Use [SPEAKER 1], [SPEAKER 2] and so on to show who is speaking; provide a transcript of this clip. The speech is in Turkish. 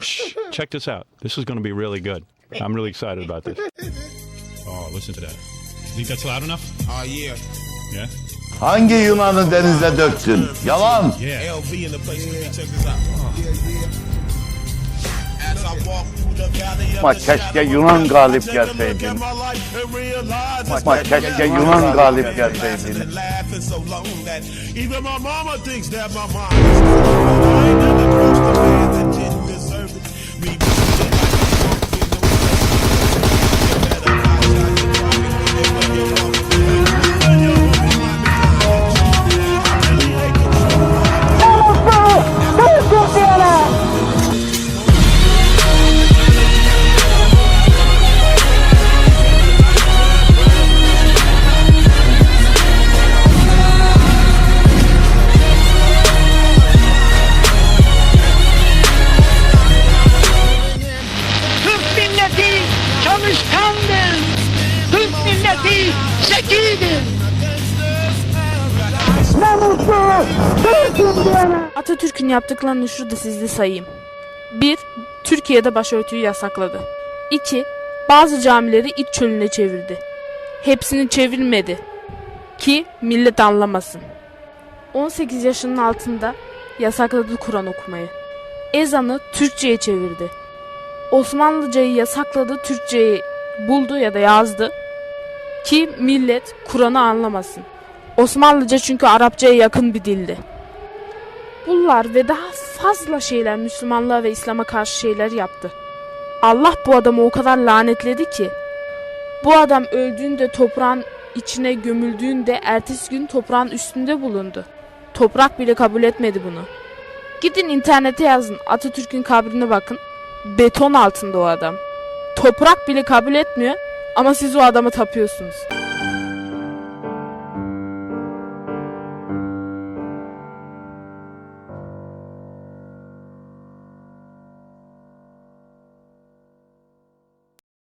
[SPEAKER 1] Shh, check this out. This is going to be really good. I'm really excited about this. Oh, listen to that. You think that's loud enough?
[SPEAKER 2] Oh yeah.
[SPEAKER 1] Yeah.
[SPEAKER 3] Hangi Yunan'ı denize döktün? Yalan.
[SPEAKER 1] Yeah.
[SPEAKER 2] LV in the place with me. Check this out. As I walk through the valley of
[SPEAKER 3] Ama
[SPEAKER 2] the shadow
[SPEAKER 3] keşke
[SPEAKER 2] of
[SPEAKER 3] Yunan
[SPEAKER 2] death,
[SPEAKER 3] galip
[SPEAKER 2] I take a look
[SPEAKER 3] gelseydi.
[SPEAKER 2] at my life and realize it's
[SPEAKER 3] Ama keşke Yunan galip
[SPEAKER 2] Been
[SPEAKER 3] gelseydi.
[SPEAKER 2] laughing and laughing so long that even my mama thinks that my mind is
[SPEAKER 4] zekidir. Ne mutlu Türk'üm.
[SPEAKER 5] Atatürk'ün yaptıklarını şurada sizde sayayım. 1. Türkiye'de başörtüyü yasakladı. 2. Bazı camileri iç çölüne çevirdi. Hepsini çevirmedi. Ki millet anlamasın. 18 yaşının altında yasakladı Kur'an okumayı. Ezanı Türkçe'ye çevirdi. Osmanlıcayı yasakladı, Türkçeyi buldu ya da yazdı. Ki millet Kur'an'ı anlamasın. Osmanlıca çünkü Arapçaya yakın bir dildi. Bunlar ve daha fazla şeyler Müslümanlığa ve İslam'a karşı şeyler yaptı. Allah bu adamı o kadar lanetledi ki bu adam öldüğünde toprağın içine gömüldüğünde ertesi gün toprağın üstünde bulundu. Toprak bile kabul etmedi bunu. Gidin internete yazın Atatürk'ün kabrine bakın. Beton altında o adam. Toprak bile kabul etmiyor ama siz o adama tapıyorsunuz.